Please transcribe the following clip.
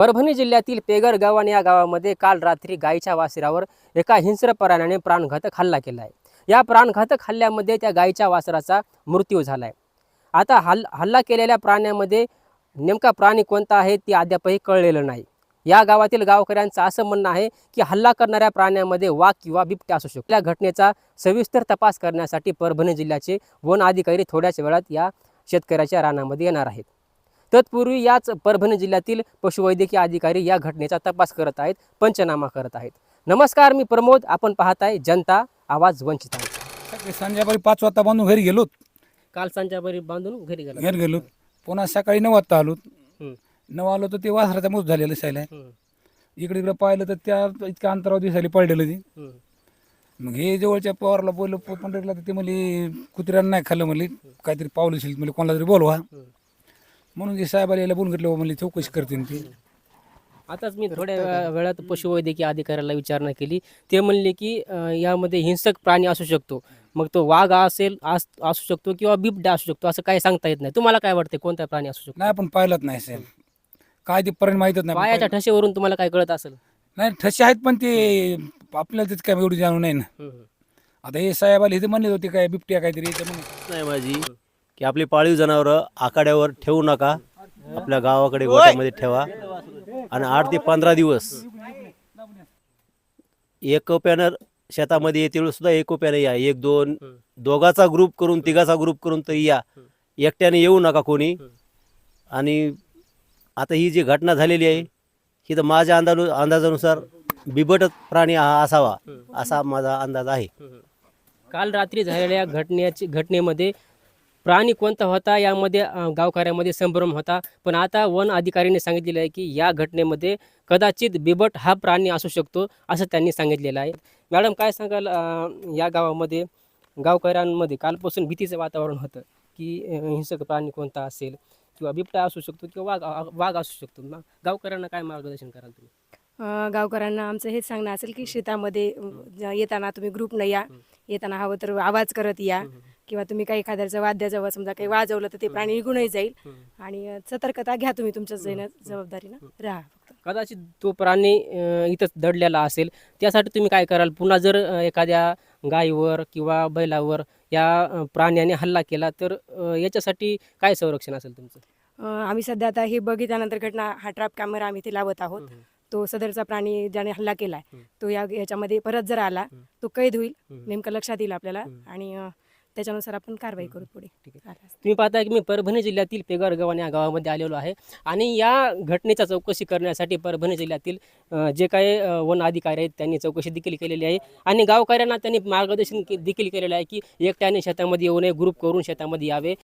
परभणी जिल्ह्यातील पेगर गावन या गावामध्ये काल रात्री गायीच्या वासरावर एका हिंस्र प्राण्याने प्राणघातक हल्ला केला आहे. या प्राणघातक हल्ल्यामध्ये त्या गायीच्या वासराचा मृत्यू झाला आहे आता हल हल्ला केलेल्या प्राण्यामध्ये नेमका प्राणी कोणता आहे ते अद्यापही कळलेलं नाही. या गावातील गावकऱ्यांचं असं म्हणणं आहे की हल्ला करणाऱ्या प्राण्यामध्ये वाघ किंवा बिबट्या असू शकतो. या घटनेचा सविस्तर तपास करण्यासाठी परभणी जिल्ह्याचे वन अधिकारी थोड्याच वेळात या शेतकऱ्याच्या रानामध्ये येणार आहेत. तत्पूर्वी याच परभणी जिल्ह्यातील पशुवैद्यकीय अधिकारी या घटनेचा तपास करत आहेत पंचनामा करत आहेत. नमस्कार मी प्रमोद. आपण पाहताय जनता आवाज वंचितांचा सकाळी संध्याकाळी पाच वाजता बांधून घरी गेलो काल संध्याकाळी बांधून घरी गेला घरी गेलो पुन्हा सकाळी नऊ वाजता आलो नऊ आलो तर ते वासराचा मूस झालेलं हम्म, इकडे इकडे पाहिलं तर त्या इतक्या अंतरावर दिसायला पडलेलं ते. मग हे जवळच्या पवारला बोललो पंढरीला तर ते म्हणले कुत्र्यांना नाही खाल्लं म्हणले. काहीतरी पावलं असेल म्हणजे कोणाला तरी बोलवा. म्हणून ते साहेबाला यायला बोलून घेतलं म्हणले चौकशी करते ते. आताच मी थोड्या वेळा- वेळात पशुवैद्यकीय अधिकाऱ्याला विचारणा केली. ते म्हणले की अं, यामध्ये हिंसक प्राणी असू शकतो. मग तो वाघ असेल आस- असू शकतो किंवा बिबट्या असू शकतो असं काही सांगता येत नाही. तुम्हाला काय वाटते कोणता प्राणी असू शकतो? नाही आपण पाहिलंच नाही साहेब काय ते पर्यंत माहीतच नाही पायाच्या ठसेवरून तुम्हाला काय कळत असेल? नाही ठसे आहेत पण ते आपल्याला तेच काय एवढी जाणून नाही ना. आता हे साहेब आले हे म्हणले होते काय बिबट्या काहीतरी येतं म्हणून नाही माझी. की आपली पाळीव जनावरं आखाड्यावर ठेवू नका. आपल्या गावाकडे गोठ्यामध्ये ठेवा. आणि आठ ते पंधरा दिवस एकोप्यानं शेतामध्ये येते वेळेस सुद्धा एकोप्यानं या. एक दोन दोघाचा ग्रुप करून तिघाचा ग्रुप करून तरी या. एकट्याने येऊ नका कोणी. आणि आता ही जी घटना झालेली आहे ही तर माझ्या अंदाज अंदाजानुसार बिबट प्राणी हा असावा असा माझा अंदाज आहे. काल रात्री झालेल्या घटनेची घटनेमध्ये प्राणी कोणता होता? यामध्ये गावकऱ्यामध्ये संभ्रम होता. पण आता वन अधिकाऱ्यांनी सांगितलेलं आहे की या घटनेमध्ये कदाचित बिबट हा प्राणी असू शकतो असं त्यांनी सांगितलेलं आहे. मॅडम काय सांगाल या गावामध्ये? गावकऱ्यांमध्ये कालपासून भीतीचं वातावरण होतं की हिंसक प्राणी कोणता असेल किंवा बिबटा असू शकतो किंवा वाघ वाघ असू शकतो. गावकऱ्यांना काय मार्गदर्शन कराल तुम्ही? गावकऱ्यांना आमचं हेच सांगणं असेल की शेतामध्ये येताना तुम्ही ग्रुपनं या. येताना हवं तर आवाज करत या. किंवा तुम्ही काही एखाद्याचं वाद्याचं समजा काही वाजवलं तर ते प्राणी निघूनही जाईल. आणि सतर्कता घ्या तुम्ही तुमच्या जैन जबाबदारीनं. राहा फक्त. कदाचित तो प्राणी अ, इथंच दडलेला असेल. त्यासाठी तुम्ही काय कराल? पुन्हा जर अ, एखाद्या गायीवर किंवा बैलावर या अ, प्राण्याने हल्ला केला तर अ, याच्यासाठी काय संरक्षण असेल तुमचं? अ, आम्ही सध्या आता हे बघितल्यानंतर घटना हा ट्रॅप कॅमेरा आम्ही ते लावत आहोत. तो सदरचा प्राणी ज्याने हल्ला केलाय तो या याच्यामध्ये परत जर आला तो कैद होईल नेमकं लक्षात येईल आपल्याला. आणि अ, त्याच्यानुसार आपण कारवाई करू पुढे. तुम्ही पाहता की मी परभणी जिल्ह्यातील पेगार गव्हाण या गावामध्ये आलेलो आहे. आणि या घटनेचा चौकशी करण्यासाठी परभणी जिल्ह्यातील अ, जे काही अ, वन अधिकारी आहेत त्यांनी चौकशी देखील केलेली आहे. आणि गावकऱ्यांना त्यांनी मार्गदर्शन के- देखील केलेलं आहे की एकट्याने शेतामध्ये येऊ नये ग्रुप करून शेतामध्ये यावे.